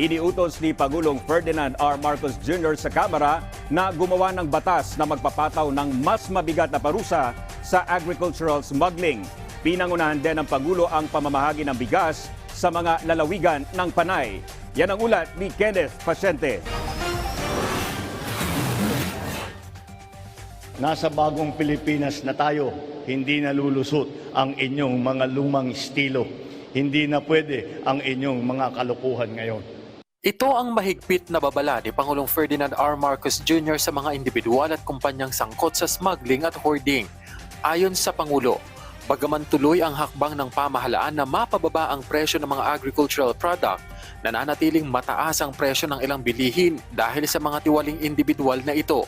Iniutos ni Pangulong Ferdinand R. Marcos Jr. sa Kamara na gumawa ng batas na magpapataw ng mas mabigat na parusa sa agricultural smuggling. Pinangunahan din ng Pangulo ang pamamahagi ng bigas sa mga lalawigan ng Panay. Yan ang ulat ni Kenneth Pasyente. Nasa bagong Pilipinas na tayo, hindi nalulusot ang inyong mga lumang estilo. Hindi na pwede ang inyong mga kalukuhan ngayon. Ito ang mahigpit na babala ni Pangulong Ferdinand R. Marcos Jr. sa mga individual at kumpanyang sangkot sa smuggling at hoarding. Ayon sa Pangulo, bagaman tuloy ang hakbang ng pamahalaan na mapababa ang presyo ng mga agricultural product, nananatiling mataas ang presyo ng ilang bilihin dahil sa mga tiwaling individual na ito.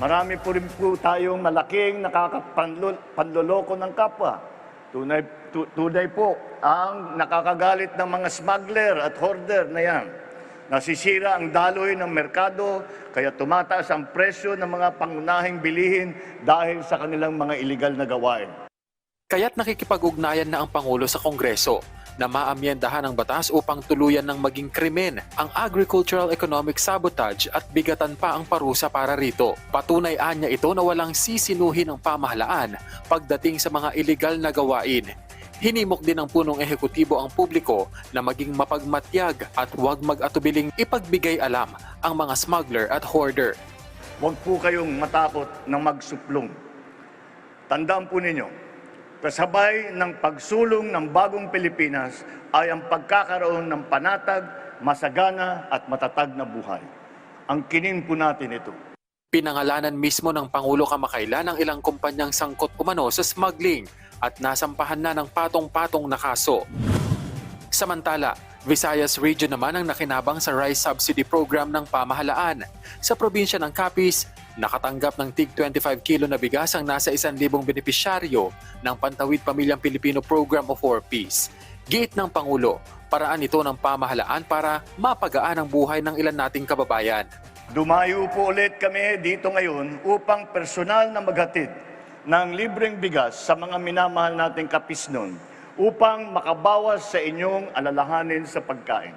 Marami po rin po tayong malaking nakakapanloloko ng kapwa. Tunay, tu- tunay po ang nakakagalit ng mga smuggler at hoarder na yan. Nasisira ang daloy ng merkado, kaya tumataas ang presyo ng mga pangunahing bilihin dahil sa kanilang mga iligal na gawain. Kaya't nakikipag-ugnayan na ang Pangulo sa Kongreso na maamyendahan ang batas upang tuluyan ng maging krimen ang agricultural economic sabotage at bigatan pa ang parusa para rito. Patunay niya ito na walang sisinuhin ng pamahalaan pagdating sa mga illegal na gawain. Hinimok din ng punong ehekutibo ang publiko na maging mapagmatyag at huwag mag-atubiling ipagbigay alam ang mga smuggler at hoarder. Huwag po kayong matakot na magsuplong. Tandaan po ninyo, kasabay ng pagsulong ng bagong Pilipinas ay ang pagkakaroon ng panatag, masagana at matatag na buhay. Ang kinin po natin ito. Pinangalanan mismo ng Pangulo kamakailan ang ilang kumpanyang sangkot umano sa smuggling at nasampahan na ng patong-patong na kaso. Samantala, Visayas Region naman ang nakinabang sa rice subsidy program ng pamahalaan. Sa probinsya ng Capiz, nakatanggap ng tig 25 kilo na bigas ang nasa 1,000 benepisyaryo ng Pantawid Pamilyang Pilipino Program of 4 Peace. Giit ng Pangulo, paraan ito ng pamahalaan para mapagaan ang buhay ng ilan nating kababayan. Dumayo po ulit kami dito ngayon upang personal na maghatid ng libreng bigas sa mga minamahal nating kapisnon upang makabawas sa inyong alalahanin sa pagkain.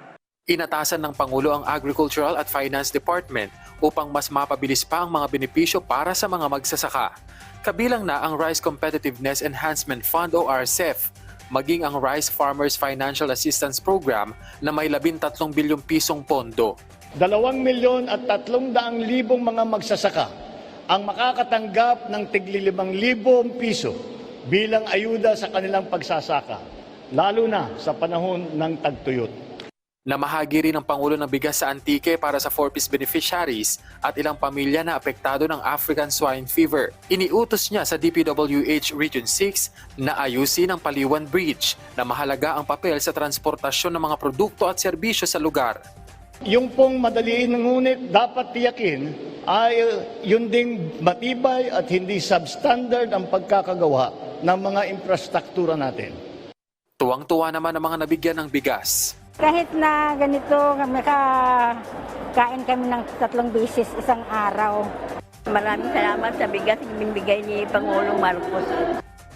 Inatasan ng Pangulo ang Agricultural at Finance Department upang mas mapabilis pa ang mga benepisyo para sa mga magsasaka. Kabilang na ang Rice Competitiveness Enhancement Fund o RCEF, maging ang Rice Farmers Financial Assistance Program na may 13 bilyong pisong pondo. Dalawang milyon at tatlong daang libong mga magsasaka ang makakatanggap ng tigli limang libong piso bilang ayuda sa kanilang pagsasaka, lalo na sa panahon ng tagtuyot. Namahagi rin ng Pangulo ng bigas sa Antique para sa 4-piece beneficiaries at ilang pamilya na apektado ng African Swine Fever. Iniutos niya sa DPWH Region 6 na ayusin ang Paliwan Bridge na mahalaga ang papel sa transportasyon ng mga produkto at serbisyo sa lugar. Yung pong madaliin ngunit dapat tiyakin ay yun ding matibay at hindi substandard ang pagkakagawa ng mga infrastruktura natin. Tuwang-tuwa naman ang mga nabigyan ng bigas. Kahit na ganito, kain kami ng tatlong beses isang araw. Maraming salamat sa bigas na binibigay ni Pangulong Marcos.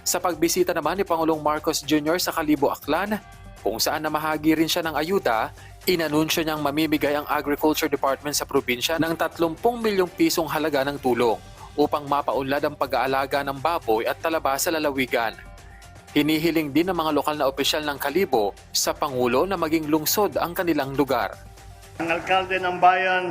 Sa pagbisita naman ni Pangulong Marcos Jr. sa Kalibo Aklan, kung saan namahagi rin siya ng ayuda, inanunsyo niyang mamimigay ang Agriculture Department sa probinsya ng 30 milyong pisong halaga ng tulong upang mapaunlad ang pag-aalaga ng baboy at talaba sa lalawigan. Hinihiling din ng mga lokal na opisyal ng Kalibo sa Pangulo na maging lungsod ang kanilang lugar. Ang alkalde ng bayan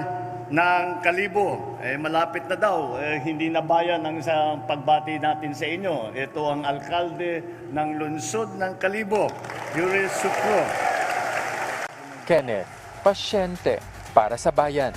ng Kalibo, eh, malapit na daw, eh, hindi na bayan ang sa pagbati natin sa inyo. Ito ang alkalde ng lungsod ng Kalibo, Yuri Sukro. Kenneth, pasyente para sa bayan.